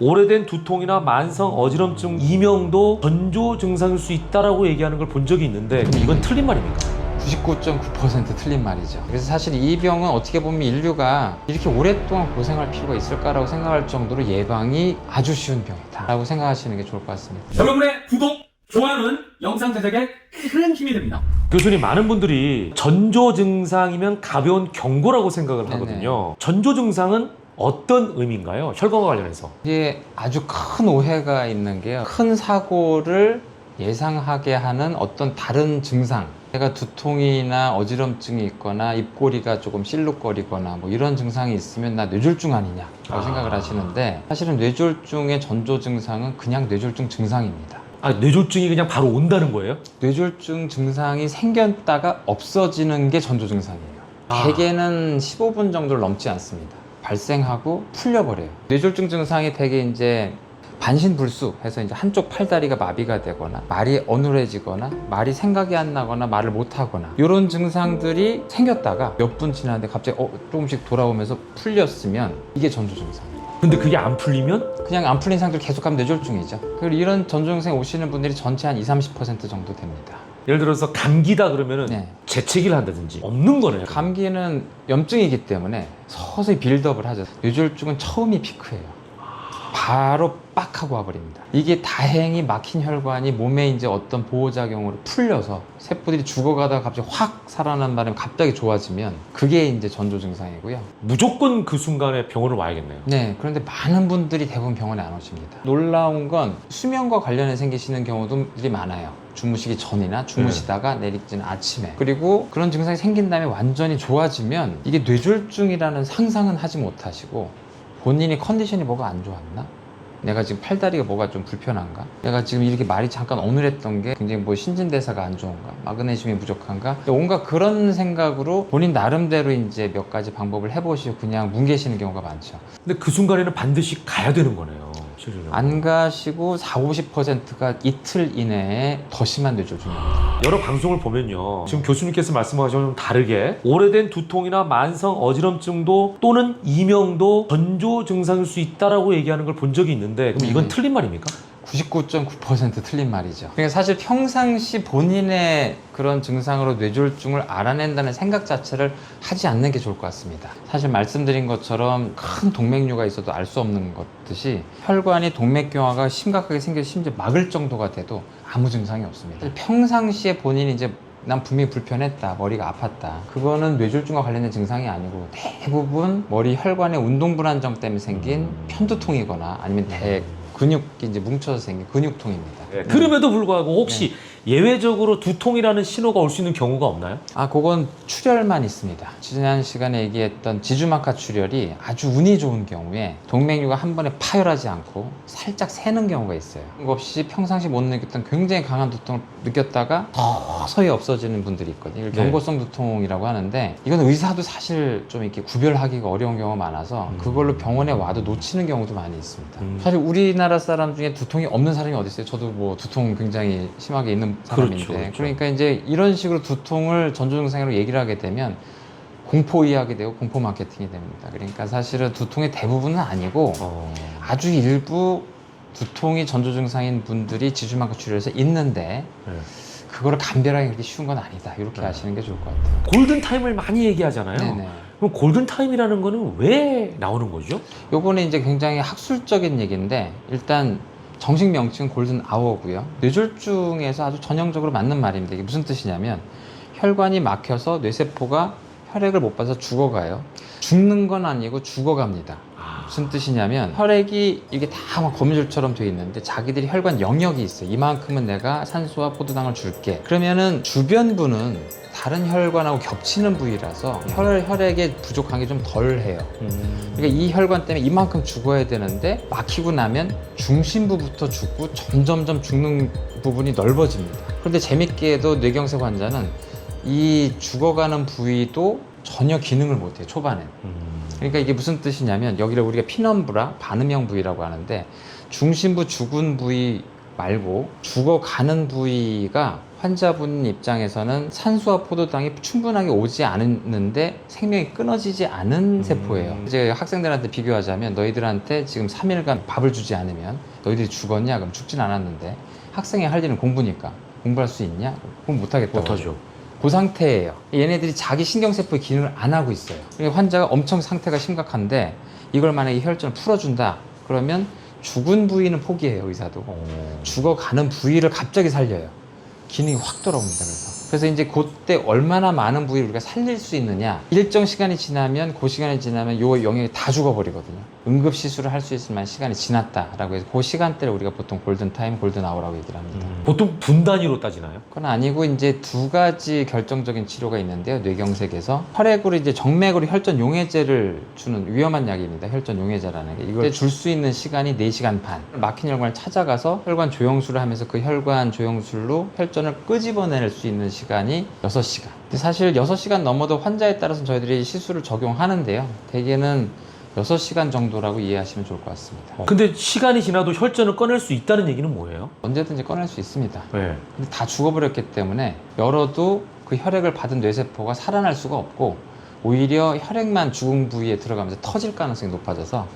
오래된 두통이나 만성 어지럼증 이명도 전조 증상일 수 있다라고 얘기하는 걸 본 적이 있는데 그럼 이건 틀린 말입니까? 99.9% 틀린 말이죠. 그래서 사실 이 병은 어떻게 보면 인류가 이렇게 오랫동안 고생할 필요가 있을까라고 생각할 정도로 예방이 아주 쉬운 병이다라고 생각하시는 게 좋을 것 같습니다. 여러분의 구독, 좋아요는 영상 제작에 큰 힘이 됩니다. 교수님 많은 분들이 전조 증상이면 가벼운 경고라고 생각을 네네. 하거든요. 전조 증상은 어떤 의미인가요? 혈관과 관련해서. 이게 아주 큰 오해가 있는 게요. 큰 사고를 예상하게 하는 어떤 다른 증상. 내가 두통이나 어지럼증이 있거나 입꼬리가 조금 실룩거리거나 뭐 이런 증상이 있으면 나 뇌졸중 아니냐라고 아. 생각을 하시는데 사실은 뇌졸중의 전조 증상은 그냥 뇌졸중 증상입니다. 아, 뇌졸중이 그냥 바로 온다는 거예요? 뇌졸중 증상이 생겼다가 없어지는 게 전조 증상이에요. 아. 대개는 15분 정도를 넘지 않습니다. 발생하고 풀려버려요. 뇌졸중 증상이 대개 이제 반신불수 해서 이제 한쪽 팔다리가 마비가 되거나 말이 어눌해지거나 말이 생각이 안 나거나 말을 못 하거나 이런 증상들이 생겼다가 몇 분 지났는데 갑자기 어, 조금씩 돌아오면서 풀렸으면 이게 전조 증상이에요. 근데 그게 안 풀리면 그냥 안 풀린 상태로 계속하면 뇌졸중이죠. 그리고 이런 전조 증상 오시는 분들이 전체 한 20, 30% 정도 됩니다. 예를 들어서 감기다 그러면은 네. 재채기를 한다든지 없는 거네요. 감기는 염증이기 때문에 서서히 빌드업을 하죠. 뇌졸중은 처음이 피크예요. 바로 빡 하고 와버립니다. 이게 다행히 막힌 혈관이 몸에 이제 어떤 보호작용으로 풀려서 세포들이 죽어가다가 갑자기 확 살아난 바람에 갑자기 좋아지면 그게 이제 전조 증상이고요. 무조건 그 순간에 병원을 와야겠네요. 네, 그런데 많은 분들이 대부분 병원에 안 오십니다. 놀라운 건 수면과 관련해 생기시는 경우들이 많아요. 주무시기 전이나 주무시다가 내리지는 아침에. 그리고 그런 증상이 생긴 다음에 완전히 좋아지면 이게 뇌졸중이라는 상상은 하지 못하시고 본인이 컨디션이 뭐가 안 좋았나? 내가 지금 팔다리가 뭐가 좀 불편한가? 내가 지금 이렇게 말이 잠깐 어눌했던 게 굉장히 뭐 신진대사가 안 좋은가? 마그네슘이 부족한가? 온갖 그런 생각으로 본인 나름대로 이제 몇 가지 방법을 해보시고 그냥 뭉개시는 경우가 많죠. 근데 그 순간에는 반드시 가야 되는 거네요. 실제로. 안 가시고 4, 50%가 이틀 이내에 더 심한 뇌졸중입니다. 여러 방송을 보면요. 지금 교수님께서 말씀하신 좀 다르게 오래된 두통이나 만성 어지럼증도 또는 이명도 전조 증상일 수 있다라고 얘기하는 걸 본 적이 있는데 그럼 이건 음. 틀린 말입니까? 99.9% 틀린 말이죠. 그러니까 사실 평상시 본인의 그런 증상으로 뇌졸중을 알아낸다는 생각 자체를 하지 않는 게 좋을 것 같습니다. 사실 말씀드린 것처럼 큰 동맥류가 있어도 알 수 없는 것듯이 혈관이 동맥경화가 심각하게 생겨 심지어 막을 정도가 돼도 아무 증상이 없습니다. 평상시에 본인이 이제 난 분명히 불편했다, 머리가 아팠다. 그거는 뇌졸중과 관련된 증상이 아니고 대부분 머리 혈관의 운동 불안정 때문에 생긴 편두통이거나 아니면 대 근육이 이제 뭉쳐서 생긴 근육통입니다. 네. 그럼에도 불구하고 혹시 예외적으로 두통이라는 신호가 올 수 있는 경우가 없나요? 아, 그건 출혈만 있습니다. 지난 시간에 얘기했던 지주막하 출혈이 아주 운이 좋은 경우에 동맥류가 한 번에 파열하지 않고 살짝 새는 경우가 있어요. 그거 없이 평상시 못 느꼈던 굉장히 강한 두통을 느꼈다가 서서히 없어지는 분들이 있거든요. 이걸 네. 경고성 두통이라고 하는데 이건 의사도 사실 좀 이렇게 구별하기가 어려운 경우가 많아서 음. 그걸로 병원에 와도 놓치는 경우도 많이 있습니다. 음. 사실 우리나라 사람 중에 두통이 없는 사람이 어디 있어요? 저도 뭐 두통 굉장히 심하게 있는 사람인데 그렇죠, 그렇죠. 그러니까 이제 이런 식으로 두통을 전조 증상으로 얘기를 하게 되면 공포 이야기 되고 공포 마케팅이 됩니다. 그러니까 사실은 두통의 대부분은 아니고 어... 아주 일부 두통이 전조 증상인 분들이 지주막하 출혈에서 있는데 네. 그거를 감별하기 그렇게 쉬운 건 아니다. 이렇게 네. 아시는 게 좋을 것 같아요. 골든 타임을 많이 얘기하잖아요. 네네. 그럼 골든 타임이라는 거는 왜 나오는 거죠? 요거는 이제 굉장히 학술적인 얘기인데 일단 정식 명칭은 골든 아워고요. 뇌졸중에서 아주 전형적으로 맞는 말입니다. 이게 무슨 뜻이냐면 혈관이 막혀서 뇌세포가 혈액을 못 받아서 죽어가요. 죽는 건 아니고 죽어갑니다. 아, 무슨 뜻이냐면 혈액이 이게 다 막 거미줄처럼 돼 있는데 자기들이 혈관 영역이 있어요. 이만큼은 내가 산소와 포도당을 줄게. 그러면은 주변부는 다른 혈관하고 겹치는 부위라서 혈, 혈액의 부족한 게 좀 덜해요. 음... 그러니까 이 혈관 때문에 이만큼 죽어야 되는데 막히고 나면 중심부부터 죽고 점점점 죽는 부분이 넓어집니다. 그런데 재밌게도 뇌경색 환자는 이 죽어가는 부위도 전혀 기능을 못해요 초반엔. 음... 그러니까 이게 무슨 뜻이냐면 여기를 우리가 피넘브라 반음형 부위라고 하는데 중심부 죽은 부위 말고 죽어가는 부위가 환자분 입장에서는 산소와 포도당이 충분하게 오지 않는데 생명이 끊어지지 않은 세포예요. 이제 학생들한테 비교하자면 너희들한테 지금 3일간 밥을 주지 않으면 너희들이 죽었냐? 그럼 죽진 않았는데 학생이 할 일은 공부니까 공부할 수 있냐? 공부 못하겠다고. 못하죠. 그 상태예요. 얘네들이 자기 신경세포의 기능을 안 하고 있어요. 그러니까 환자가 엄청 상태가 심각한데 이걸 만약에 혈전을 풀어준다. 그러면 죽은 부위는 포기해요, 의사도. 어. 죽어가는 부위를 갑자기 살려요. 기능이 확 돌아옵니다. 그래서. 그래서 이제 그때 얼마나 많은 부위를 우리가 살릴 수 있느냐. 일정 시간이 지나면 그 시간이 지나면 요 영역이 다 죽어버리거든요. 응급 시술을 할 수 있을 만한 시간이 지났다라고 해서 그 시간대를 우리가 보통 골든 타임, 골든 아워라고 얘기를 합니다. 음. 보통 분 단위로 따지나요? 그건 아니고 이제 두 가지 결정적인 치료가 있는데요. 뇌경색에서 혈액으로 이제 정맥으로 혈전 용해제를 주는 위험한 약입니다. 혈전 용해제라는 게 이걸 줄 수 있는 시간이 4시간 반. 막힌 혈관을 찾아가서 혈관 조영술을 하면서 그 혈관 조영술로 혈전을 끄집어낼 수 있는 시간 이 6시간. 사실 6시간 넘어도 환자에 따라서 저희들이 시술을 적용하는데요. 대개는 6시간 정도라고 이해하시면 좋을 것 같습니다. 어. 근데 시간이 지나도 혈전을 꺼낼 수 있다는 얘기는 뭐예요? 언제든지 꺼낼 수 있습니다. 네. 근데 다 죽어버렸기 때문에 열어도 그 혈액을 받은 뇌세포가 살아날 수가 없고 오히려 혈액만 죽은 부위에 들어가면서 터질 가능성이 높아져서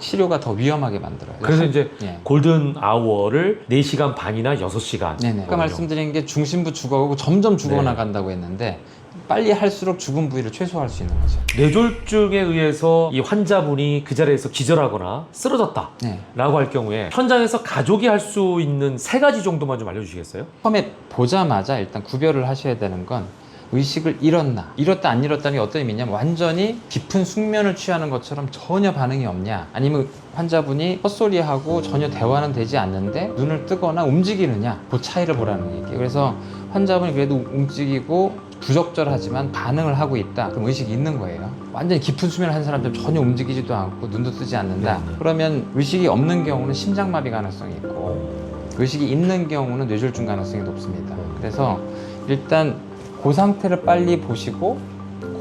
치료가 더 위험하게 만들어요. 그래서 이제 예. 골든 아워를 4시간 반이나 6시간. 네네. 아까 말씀드린 게 중심부 죽어가고 점점 네. 죽어나간다고 했는데 빨리 할수록 죽은 부위를 최소화할 수 있는 거죠. 뇌졸중에 의해서 이 환자분이 그 자리에서 기절하거나 쓰러졌다. 네. 라고 할 경우에 현장에서 가족이 할 수 있는 세 가지 정도만 좀 알려주시겠어요? 처음에 보자마자 일단 구별을 하셔야 되는 건 의식을 잃었나? 잃었다 안 잃었다는 게 어떤 의미냐면 완전히 깊은 숙면을 취하는 것처럼 전혀 반응이 없냐? 아니면 환자분이 헛소리하고 전혀 대화는 되지 않는데 눈을 뜨거나 움직이느냐? 그 차이를 보라는 얘기예요. 그래서 환자분이 그래도 움직이고 부적절하지만 반응을 하고 있다. 그럼 의식이 있는 거예요. 완전히 깊은 수면을 한 사람들 전혀 움직이지도 않고 눈도 뜨지 않는다. 네, 네. 그러면 의식이 없는 경우는 심장마비 가능성이 있고 의식이 있는 경우는 뇌졸중 가능성이 높습니다. 그래서 일단 그 상태를 빨리 보시고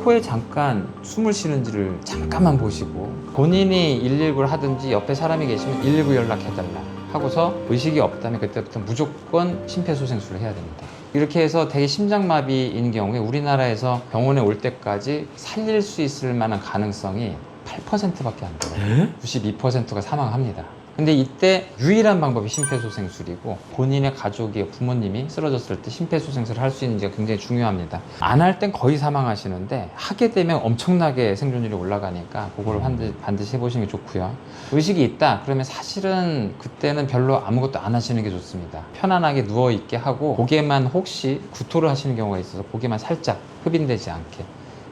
코에 잠깐 숨을 쉬는지를 잠깐만 보시고 본인이 119를 하든지 옆에 사람이 계시면 119 연락해달라 하고서 의식이 없다면 그때부터 무조건 심폐소생술을 해야 됩니다. 이렇게 해서 대개 심장마비인 경우에 우리나라에서 병원에 올 때까지 살릴 수 있을 만한 가능성이 8%밖에 안 돼요. 네? 92%가 사망합니다. 근데 이때 유일한 방법이 심폐소생술이고 본인의 가족이 부모님이 쓰러졌을 때 심폐소생술을 할 수 있는지가 굉장히 중요합니다. 안 할 땐 거의 사망하시는데 하게 되면 엄청나게 생존율이 올라가니까 그걸 반드시, 반드시 해보시는 게 좋고요. 의식이 있다 그러면 사실은 그때는 별로 아무것도 안 하시는 게 좋습니다. 편안하게 누워 있게 하고 고개만 혹시 구토를 하시는 경우가 있어서 고개만 살짝 흡인되지 않게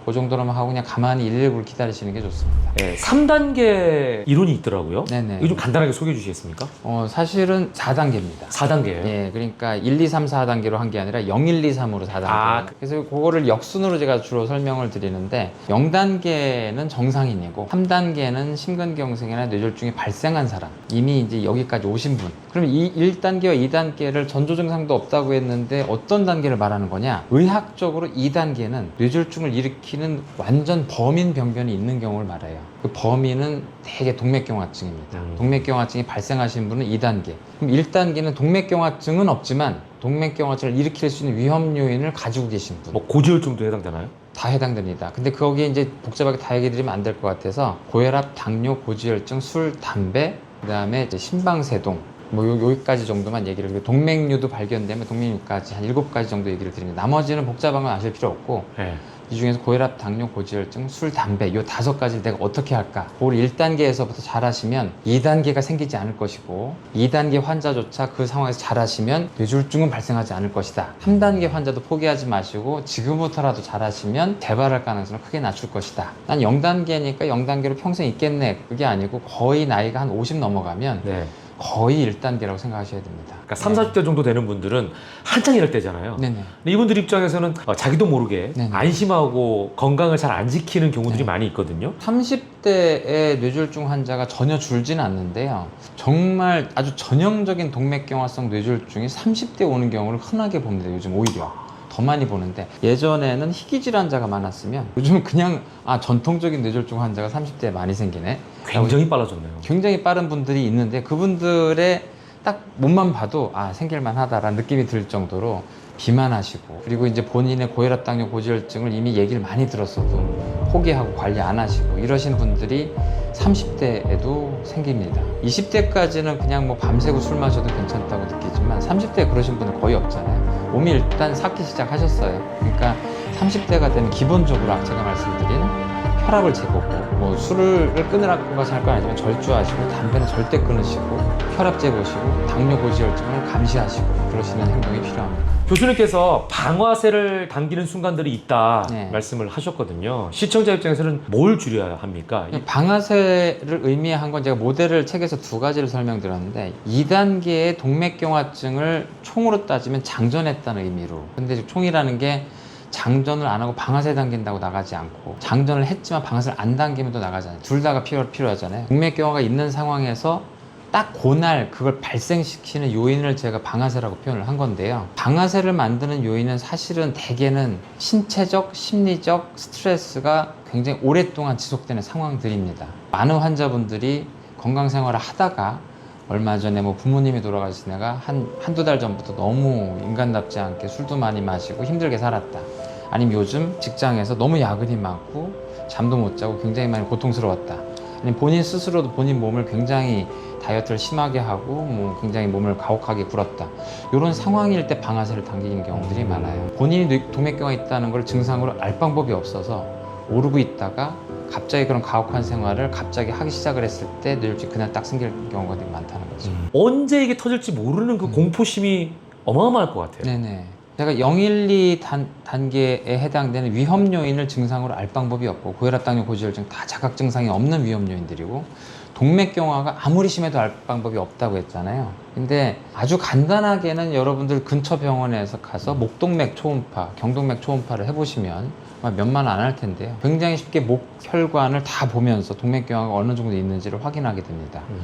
그 정도로만 하고 그냥 가만히 119를 기다리시는 게 좋습니다. 네. 3단계 이론이 있더라고요. 네네. 이거 좀 간단하게 소개해 주시겠습니까? 어, 사실은 4단계입니다. 4단계예요. 예, 그러니까 1, 2, 3, 4단계로 한 게 아니라 0, 1, 2, 3으로 4단계. 아, 그래서 그거를 역순으로 제가 주로 설명을 드리는데 0단계는 정상인이고 3단계는 심근경색이나 뇌졸중이 발생한 사람. 이미 이제 여기까지 오신 분. 그러면 이 1단계와 2단계를 전조 증상도 없다고 했는데 어떤 단계를 말하는 거냐? 의학적으로 2단계는 뇌졸중을 일으키는 완전 범인 병변이 있는 경우를 말해요. 그 범인은 대개 동맥경화증입니다. 음. 동맥경화증이 발생하신 분은 2단계. 그럼 1단계는 동맥경화증은 없지만 동맥경화증을 일으킬 수 있는 위험 요인을 가지고 계신 분. 뭐 고지혈증도 해당되나요? 다 해당됩니다. 근데 거기에 이제 복잡하게 다 얘기 드리면 안 될 것 같아서 고혈압, 당뇨, 고지혈증, 술, 담배, 그 다음에 이제 심방세동 뭐 요, 여기까지 정도만 얘기를 드리고 동맥류도 발견되면 동맥류까지 한 일곱 가지 정도 얘기를 드립니다. 나머지는 복잡한 건 아실 필요 없고 네. 이 중에서 고혈압, 당뇨, 고지혈증, 술, 담배 요 다섯 가지를 내가 어떻게 할까? 그걸 1단계에서부터 잘하시면 2단계가 생기지 않을 것이고 2단계 환자조차 그 상황에서 잘하시면 뇌졸중은 발생하지 않을 것이다. 3단계 환자도 포기하지 마시고 지금부터라도 잘하시면 재발할 가능성을 크게 낮출 것이다. 난 0단계니까 0단계로 평생 있겠네. 그게 아니고 거의 나이가 한 50 넘어가면 네. 거의 1단계라고 생각하셔야 됩니다. 그러니까 3, 40대 정도 되는 분들은 한창 이럴 때잖아요. 네네. 근데 이분들 입장에서는 어, 자기도 모르게 네네. 안심하고 건강을 잘 안 지키는 경우들이 네. 많이 있거든요. 30대의 뇌졸중 환자가 전혀 줄지는 않는데요. 정말 아주 전형적인 동맥경화성 뇌졸중이 30대 오는 경우를 흔하게 봅니다. 요즘 오히려. 더 많이 보는데 예전에는 희귀 질환자가 많았으면 요즘은 그냥 아 전통적인 뇌졸중 환자가 30대에 많이 생기네. 굉장히 빨라졌네요. 굉장히 빠른 분들이 있는데 그분들의 딱 몸만 봐도 아 생길만 하다라는 느낌이 들 정도로 비만하시고 그리고 이제 본인의 고혈압 당뇨 고지혈증을 이미 얘기를 많이 들었어도 포기하고 관리 안 하시고 이러신 분들이 30대에도 생깁니다. 20대까지는 그냥 뭐 밤새고 술 마셔도 괜찮다고 느끼지만 30대에 그러신 분은 거의 없잖아요. 몸이 일단 삭기 시작하셨어요. 그러니까 30대가 되면 기본적으로 아까 제가 말씀드린 혈압을 재보고 뭐 술을 끊으라고 하실 건 아니지만 절주하시고 담배는 절대 끊으시고 혈압 재보시고 당뇨 고지혈증을 감시하시고 그러시는 행동이 필요합니다. 교수님께서 방아쇠를 당기는 순간들이 있다 네. 말씀을 하셨거든요. 시청자 입장에서는 뭘 줄여야 합니까? 이- 방아쇠를 의미한 건 제가 모델을 책에서 두 가지를 설명드렸는데 2단계의 동맥경화증을 총으로 따지면 장전했다는 의미로 근데 총이라는 게 장전을 안 하고 방아쇠 당긴다고 나가지 않고 장전을 했지만 방아쇠를 안 당기면 또 나가잖아요 둘 다가 필요, 필요하잖아요 동맥경화가 있는 상황에서 딱 그날 그걸 발생시키는 요인을 제가 방아쇠라고 표현을 한 건데요. 방아쇠를 만드는 요인은 사실은 대개는 신체적, 심리적 스트레스가 굉장히 오랫동안 지속되는 상황들입니다. 많은 환자분들이 건강 생활을 하다가 얼마 전에 뭐 부모님이 돌아가신 애가 한, 한두 달 전부터 너무 인간답지 않게 술도 많이 마시고 힘들게 살았다. 아니면 요즘 직장에서 너무 야근이 많고 잠도 못 자고 굉장히 많이 고통스러웠다. 아니면 본인 스스로도 본인 몸을 굉장히 다이어트를 심하게 하고 뭐 굉장히 몸을 가혹하게 굴었다. 이런 상황일 때 방아쇠를 당기는 경우들이 많아요. 본인이 뇌- 동맥경화 있다는 걸 증상으로 알 방법이 없어서 오르고 있다가 갑자기 그런 가혹한 생활을 갑자기 하기 시작을 했을 때 뇌졸중 그날 딱 생길 경우가 되게 많다는 거죠. 언제 이게 터질지 모르는 그 공포심이 어마어마할 것 같아요. 네네. 제가 012 단, 단계에 해당되는 위험 요인을 증상으로 알 방법이 없고 고혈압, 당뇨, 고지혈증 다 자각 증상이 없는 위험 요인들이고 동맥경화가 아무리 심해도 알 방법이 없다고 했잖아요. 근데 아주 간단하게는 여러분들 근처 병원에서 가서 목동맥 초음파, 경동맥 초음파를 해보시면 몇만 안 할 텐데요. 굉장히 쉽게 목 혈관을 다 보면서 동맥경화가 어느 정도 있는지를 확인하게 됩니다. 음.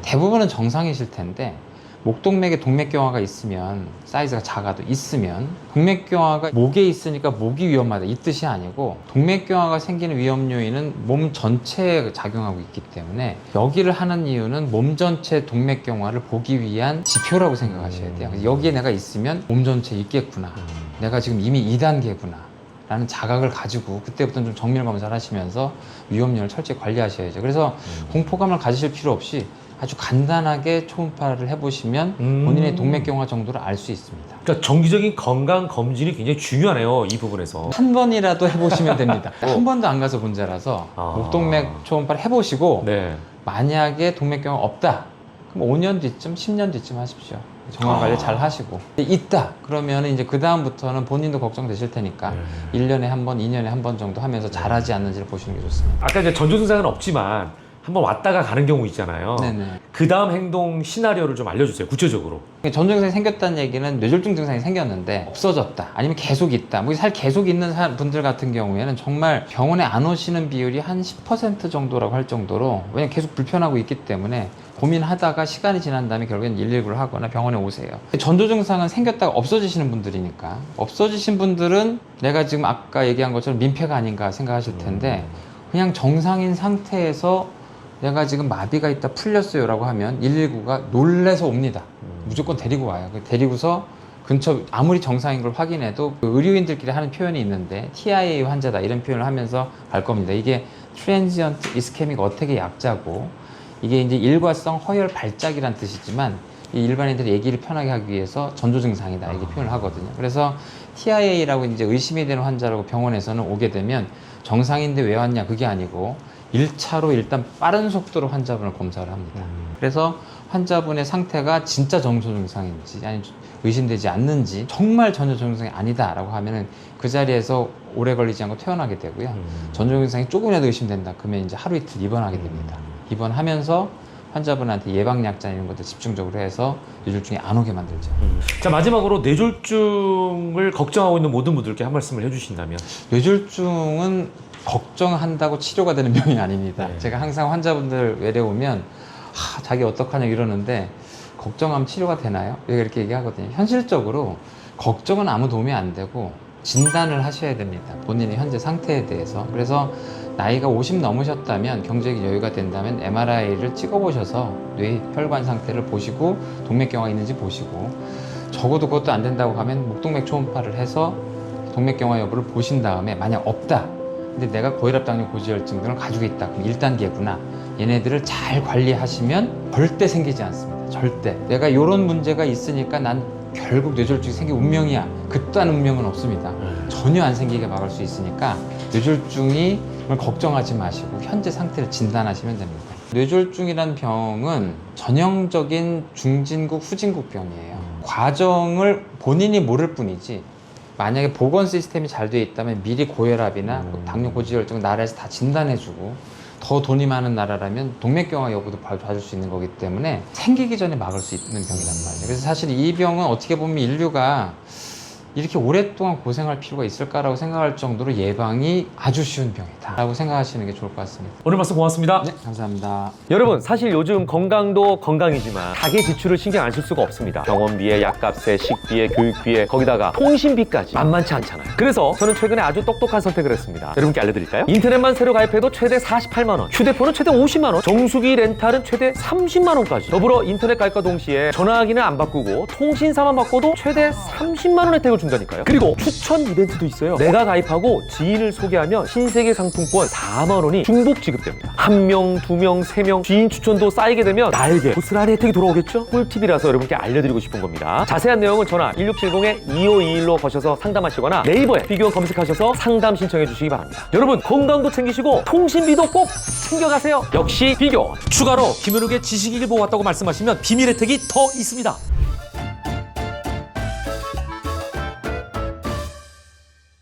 대부분은 정상이실 텐데 목동맥에 동맥경화가 있으면 사이즈가 작아도 있으면 동맥경화가 목에 있으니까 목이 위험하다 이 뜻이 아니고 동맥경화가 생기는 위험 요인은 몸 전체에 작용하고 있기 때문에 여기를 하는 이유는 몸 전체 동맥경화를 보기 위한 지표라고 생각하셔야 돼요. 여기에 내가 있으면 몸 전체에 있겠구나. 내가 지금 이미 2단계구나. 라는 자각을 가지고 그때부터는 좀 정밀 검사를 하시면서 위험률을 철저히 관리하셔야죠. 그래서 공포감을 가지실 필요 없이 아주 간단하게 초음파를 해보시면 음. 본인의 동맥경화 정도를 알 수 있습니다. 그러니까 정기적인 건강 검진이 굉장히 중요하네요. 이 부분에서. 한 번이라도 해보시면 됩니다. 한 번도 안 가서 문제라서 아. 목동맥 초음파를 해보시고 네. 만약에 동맥경화 없다. 그럼 5년 뒤쯤, 10년 뒤쯤 하십시오. 정말 관리 잘 하시고 있다. 그러면 이제 그 다음부터는 본인도 걱정되실 테니까 네. 1년에 한 번, 2년에 한 번 정도 하면서 잘하지 않는지를 보시는 게 좋습니다. 아까 이제 전조 증상은 없지만 한번 왔다가 가는 경우 있잖아요. 네네. 그 다음 행동 시나리오를 좀 알려주세요. 구체적으로. 전조 증상이 생겼다는 얘기는 뇌졸중 증상이 생겼는데 없어졌다 아니면 계속 있다 뭐 살 계속 있는 사- 분들 같은 경우에는 정말 병원에 안 오시는 비율이 한 10% 정도라고 할 정도로 왜냐면 계속 불편하고 있기 때문에 고민하다가 시간이 지난 다음에 결국엔 119를 하거나 병원에 오세요 전조 증상은 생겼다가 없어지시는 분들이니까 없어지신 분들은 내가 지금 아까 얘기한 것처럼 민폐가 아닌가 생각하실 텐데 그냥 정상인 상태에서 내가 지금 마비가 있다 풀렸어요 라고 하면 119가 놀래서 옵니다. 무조건 데리고 와요. 그 데리고서 근처 아무리 정상인 걸 확인해도 그 의료인들끼리 하는 표현이 있는데 TIA 환자다 이런 표현을 하면서 갈 겁니다. 이게 트랜지언트 이스케믹 어택의 약자고 이게 이제 일과성 허혈 발작이란 뜻이지만 이 일반인들이 얘기를 편하게 하기 위해서 전조 증상이다 이렇게 표현을 하거든요. 그래서 TIA라고 이제 의심이 되는 환자라고 병원에서는 오게 되면 정상인데 왜 왔냐 그게 아니고 1차로 일단 빠른 속도로 환자분을 검사를 합니다. 그래서 환자분의 상태가 진짜 정조 증상인지 아니 의심되지 않는지 정말 전조 증상이 아니다라고 하면은 그 자리에서 오래 걸리지 않고 퇴원하게 되고요. 음. 전조 증상이 조금이라도 의심된다 그러면 이제 하루 이틀 입원하게 됩니다. 입원하면서 환자분한테 예방약자 이런 것들 집중적으로 해서 뇌졸중이 안 오게 만들죠. 음. 자 마지막으로 뇌졸중을 걱정하고 있는 모든 분들께 한 말씀을 해주신다면. 뇌졸중은 걱정한다고 치료가 되는 병이 아닙니다. 네. 제가 항상 환자분들 외래 오면 하, 자기 어떡하냐 이러는데 걱정하면 치료가 되나요? 이렇게 얘기하거든요. 현실적으로 걱정은 아무 도움이 안 되고 진단을 하셔야 됩니다. 본인의 현재 상태에 대해서. 그래서 나이가 50 넘으셨다면 경제적 여유가 된다면 MRI를 찍어보셔서 뇌 혈관 상태를 보시고 동맥경화 있는지 보시고 적어도 그것도 안 된다고 하면 목동맥 초음파를 해서 동맥경화 여부를 보신 다음에 만약 없다. 근데 내가 고혈압, 당뇨, 고지혈증 등을 가지고 있다. 그럼 1단계구나. 얘네들을 잘 관리하시면 절대 생기지 않습니다. 절대. 내가 이런 문제가 있으니까 난 결국 뇌졸중이 생길 운명이야. 그딴 운명은 없습니다. 전혀 안 생기게 막을 수 있으니까 뇌졸중이 걱정하지 마시고 현재 상태를 진단하시면 됩니다. 뇌졸중이란 병은 전형적인 중진국 후진국 병이에요. 과정을 본인이 모를 뿐이지 만약에 보건 시스템이 잘돼 있다면 미리 고혈압이나 뭐 당뇨 고지혈증 나라에서 다 진단해주고 더 돈이 많은 나라라면 동맥경화 여부도 봐- 봐줄 수 있는 거기 때문에 생기기 전에 막을 수 있는 병이란 말이에요. 그래서 사실 이 병은 어떻게 보면 인류가 이렇게 오랫동안 고생할 필요가 있을까라고 생각할 정도로 예방이 아주 쉬운 병이다라고 생각하시는 게 좋을 것 같습니다. 오늘 말씀 고맙습니다. 네, 감사합니다. 여러분 사실 요즘 건강도 건강이지만 가계 지출을 신경 안 쓸 수가 없습니다 병원비에 약값에 식비에 교육비에 거기다가 통신비까지 만만치 않잖아요 그래서 저는 최근에 아주 똑똑한 선택을 했습니다 여러분께 알려드릴까요? 인터넷만 새로 가입해도 최대 48만 원 휴대폰은 최대 50만 원 정수기 렌탈은 최대 30만 원까지 더불어 인터넷 가입과 동시에 전화기는 안 바꾸고 통신사만 바꿔도 최대 30만 원 혜택을 준다니까요? 그리고 추천 이벤트도 있어요. 내가 가입하고 지인을 소개하면 신세계 상품권 4만 원이 중복 지급됩니다. 한 명, 두 명, 세 명 지인 추천도 쌓이게 되면 나에게 고스란히 혜택이 돌아오겠죠? 꿀팁이라서 여러분께 알려드리고 싶은 겁니다. 자세한 내용은 전화 1670-2521로 거셔서 상담하시거나 네이버에 비교원 검색하셔서 상담 신청해 주시기 바랍니다. 여러분 건강도 챙기시고 통신비도 꼭 챙겨가세요. 역시 비교원 추가로 김현욱의 지식일보 왔다고 말씀하시면 비밀 혜택이 더 있습니다.